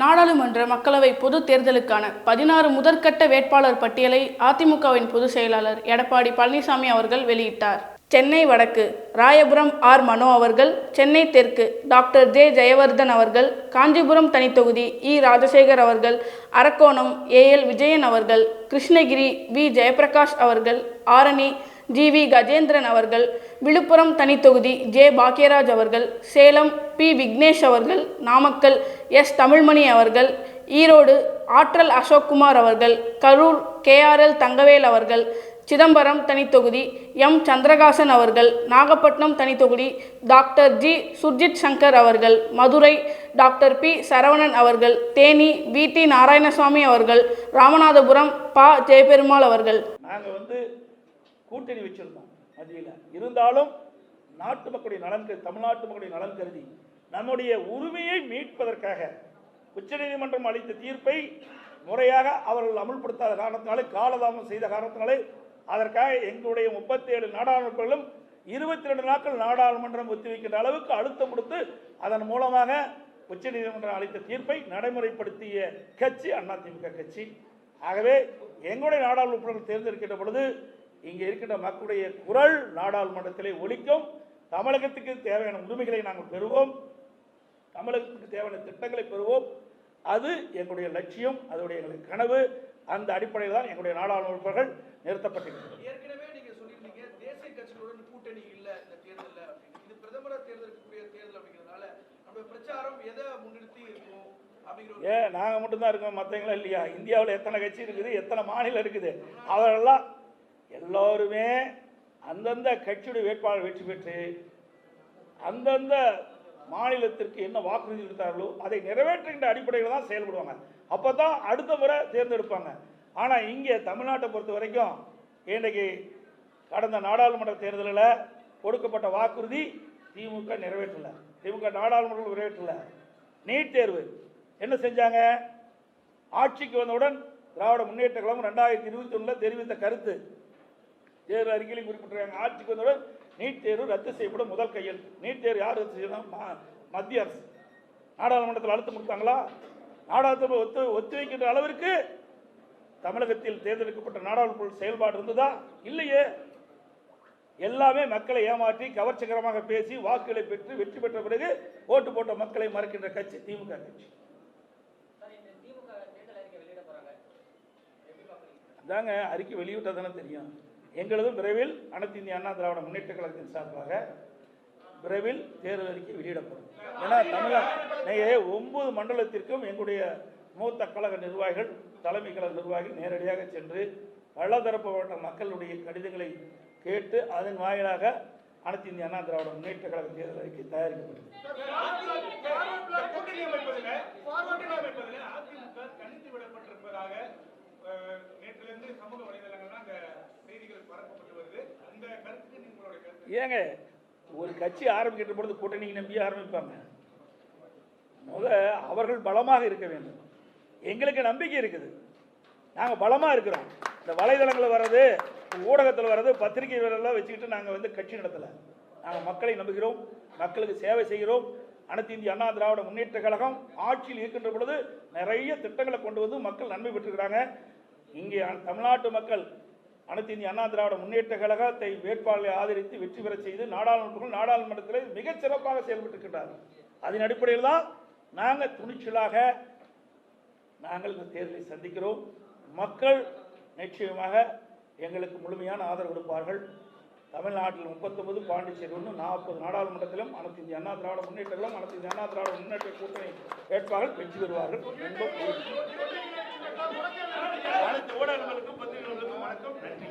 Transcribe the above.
நாடாளுமன்ற மக்களவை பொதுத் தேர்தலுக்கான பதினாறு முதற்கட்ட வேட்பாளர் பட்டியலை அதிமுகவின் பொதுச் செயலாளர் எடப்பாடி பழனிசாமி அவர்கள் வெளியிட்டார். சென்னை வடக்கு ராயபுரம் ஆர். மனோ அவர்கள் சென்னை தெற்கு டாக்டர் ஜே. ஜெயவர்தன் அவர்கள் காஞ்சிபுரம் தனித்தொகுதி இ. ராஜசேகர் அவர்கள் அரக்கோணம் ஏஎல் விஜயன் அவர்கள் கிருஷ்ணகிரி வி. ஜெயபிரகாஷ் அவர்கள் ஆரணி ஜி வி கஜேந்திரன் அவர்கள் விழுப்புரம் தனித்தொகுதி ஜே பாக்யராஜ் அவர்கள் சேலம் பி விக்னேஷ் அவர்கள் நாமக்கல் எஸ் தமிழ்மணி அவர்கள் ஈரோடு ஆற்றல் அசோக்குமார் அவர்கள் கரூர் கேஆர்எல் தங்கவேல் அவர்கள் சிதம்பரம் தனித்தொகுதி எம் சந்திரகாசன் அவர்கள் நாகப்பட்டினம் தனித்தொகுதி டாக்டர் ஜி சுர்ஜித் சங்கர் அவர்கள் மதுரை டாக்டர் பி சரவணன் அவர்கள் தேனி வி டி நாராயணசுவாமி அவர்கள் ராமநாதபுரம் பா ஜெயபெருமாள் அவர்கள். நாங்கள் வந்து கூட்டணி வச்சிருந்தோம். மத்தியில். இருந்தாலும் நாட்டு மக்களுடைய நலன் கருதி தமிழ்நாட்டு மக்களுடைய நலன் கருதி நம்முடைய உரிமையை மீட்பதற்காக உச்சநீதிமன்றம் அளித்த தீர்ப்பை முறையாக அவர்கள் அமுல்படுத்தாத காரணத்தினாலே காலதாமம் செய்த காரணத்தினாலே அதற்காக எங்களுடைய முப்பத்தி ஏழு நாடாளுமன்றங்களும் இருபத்தி ரெண்டு நாட்கள் நாடாளுமன்றம் ஒத்திவைக்கின்ற அளவுக்கு அழுத்தம் கொடுத்து அதன் மூலமாக உச்சநீதிமன்றம் அளித்த தீர்ப்பை நடைமுறைப்படுத்திய கட்சி அதிமுக கட்சி. ஆகவே எங்களுடைய நாடாளுமன்றங்கள் தேர்ந்தெடுக்கின்ற பொழுது இங்கே இருக்கின்ற மக்களுடைய குரல் நாடாளுமன்றத்திலே ஒலிக்கும். தமிழகத்துக்கு தேவையான உரிமைகளை நாங்கள் பெறுவோம். தமிழகத்துக்கு தேவையான திட்டங்களை பெறுவோம். அது எங்களுடைய லட்சியம் அதோடைய எங்களுடைய கனவு. அந்த அடிப்படையில் தான் எங்களுடைய நாடாளுமன்ற உறுப்பினர்கள் நிறுத்தப்பட்டிருக்கிறது ஏற்கனவே நீங்க சொல்லியிருந்தீங்க தேசிய கட்சிகளுடன் கூட்டணி இல்ல இந்த தேர்தல்ல இது பிரதமர் தேர்ந்தெடுக்கக்கூடிய தேர்தல் அப்படிங்கிறதுனால நம்ம பிரச்சாரம் எதை முன்னிறுத்தி இருக்கும் ஏன் நாங்கள் மட்டும்தான் இருக்கோம் மற்றவங்களும் இல்லையா? இந்தியாவில் எத்தனை கட்சி இருக்குது எத்தனை மாநிலம் இருக்குது? அவரெல்லாம் எல்லோருமே அந்தந்த கட்சியுடைய வேட்பாளர் வெற்றி பெற்று அந்தந்த மாநிலத்திற்கு என்ன வாக்குறுதி கொடுத்தார்களோ அதை நிறைவேற்றுகின்ற அடிப்படையில் தான் செயல்படுவாங்க. அப்போ தான் அடுத்த முறை தேர்ந்தெடுப்பாங்க. ஆனால் இங்கே தமிழ்நாட்டை பொறுத்த வரைக்கும் இன்றைக்கு கடந்த நாடாளுமன்ற தேர்தலில் கொடுக்கப்பட்ட வாக்குறுதி திமுக நிறைவேற்றல. திமுக நாடாளுமன்றம் நிறைவேற்றல. நீட் தேர்வு. என்ன செஞ்சாங்க? ஆட்சிக்கு வந்தவுடன் திராவிட முன்னேற்ற கழகம் ரெண்டாயிரத்தி இருபத்தி ஒன்றில் தெரிவித்த கருத்து. தேர்வு அறிக்கையில் குறிப்பிட்டிருக்காங்க. ஆட்சிக்கு வந்தவுடன் நீட் தேர்வு ரத்து செய்யப்படும் முதல் கையெழுத்து. நீட் தேர்வு யார் ரத்து செய்யணும் மத்திய அரசு. நாடாளுமன்றத்தில் அழுத்தம் கொடுத்தாங்களா? நாடாளுமன்ற ஒத்து ஒத்திவைக்கின்ற அளவிற்கு தமிழகத்தில் தேர்ந்தெடுக்கப்பட்ட நாடாளுமன்ற செயல்பாடு இருந்ததா? இல்லையே. எல்லாமே மக்களை ஏமாற்றி கவர்ச்சிகரமாக பேசி வாக்குகளை பெற்று வெற்றி பெற்ற பிறகு ஓட்டு போட்ட மக்களை மறக்கின்ற கட்சி திமுக கட்சி. அதாங்க அறிக்கை வெளியிட்டதானே தெரியும். எங்களதும் விரைவில் அனைத்து இந்திய அண்ணா திராவிட முன்னேற்ற கழகத்தின் சார்பாக விரைவில் தேர்தல் அறிக்கை வெளியிடப்படும் ஏன்னா தமிழக ஒன்பது மண்டலத்திற்கும் எங்களுடைய மூத்த கழக நிர்வாகிகள் தலைமை கழக நிர்வாகிகள் நேரடியாக சென்று பலதரப்பட்ட மக்களுடைய கடிதங்களை கேட்டு அதன் வாயிலாக அனைத்து இந்திய அண்ணா திராவிட முன்னேற்ற கழக தேர்தல் அறிக்கை தயாரிக்கப்பட்டது ஏங்க ஒரு கட்சி ஆரம்பிக்கிற பொழுது கூட்டணி நம்பி ஆரம்பிப்பாங்க. முத அவர்கள் பலமாக இருக்க வேண்டும். எங்களுக்கு நம்பிக்கை இருக்குது. நாங்கள் பலமாக இருக்கிறோம். இந்த வலைதளங்களில் வர்றது ஊடகத்தில் வர்றது பத்திரிகை வரலாம் வச்சுக்கிட்டு நாங்கள் வந்து கட்சி நடத்தலை. நாங்கள் மக்களை நம்புகிறோம். மக்களுக்கு சேவை செய்கிறோம். அனைத்து இந்திய அண்ணா திராவிட முன்னேற்ற கழகம் ஆட்சியில் இருக்கின்ற பொழுது நிறைய திட்டங்களை கொண்டு வந்து மக்கள் நன்மை பெற்றுக்கிறாங்க இங்கே தமிழ்நாட்டு மக்கள் அனைத்து இந்திய அண்ணா திராவிட முன்னேற்ற கழகத்தை வேட்பாளரை ஆதரித்து வெற்றி பெறச் செய்து நாடாளுமன்றங்கள் நாடாளுமன்றத்தில் மிகச் சிறப்பாக செயல்பட்டிருக்கின்றார்கள் அதன் அடிப்படையில் தான் நாங்கள் துணிச்சலாக நாங்கள் இந்த தேர்தலை சந்திக்கிறோம். மக்கள் நிச்சயமாக எங்களுக்கு முழுமையான ஆதரவு கொடுப்பார்கள். தமிழ்நாட்டில் முப்பத்தொன்பது பாண்டிச்சேரி ஒன்று நாற்பது நாடாளுமன்றத்திலும் அனைத்து இந்திய அண்ணா திராவிட முன்னேற்றங்களும் அனைத்து இந்திய அண்ணா திராவிட முன்னேற்ற கூட்டணி வேட்பாளர்கள் வெற்றி பெறுவார்கள். அனைத்து ஊடகங்களுக்கும் வணக்கம் நன்றி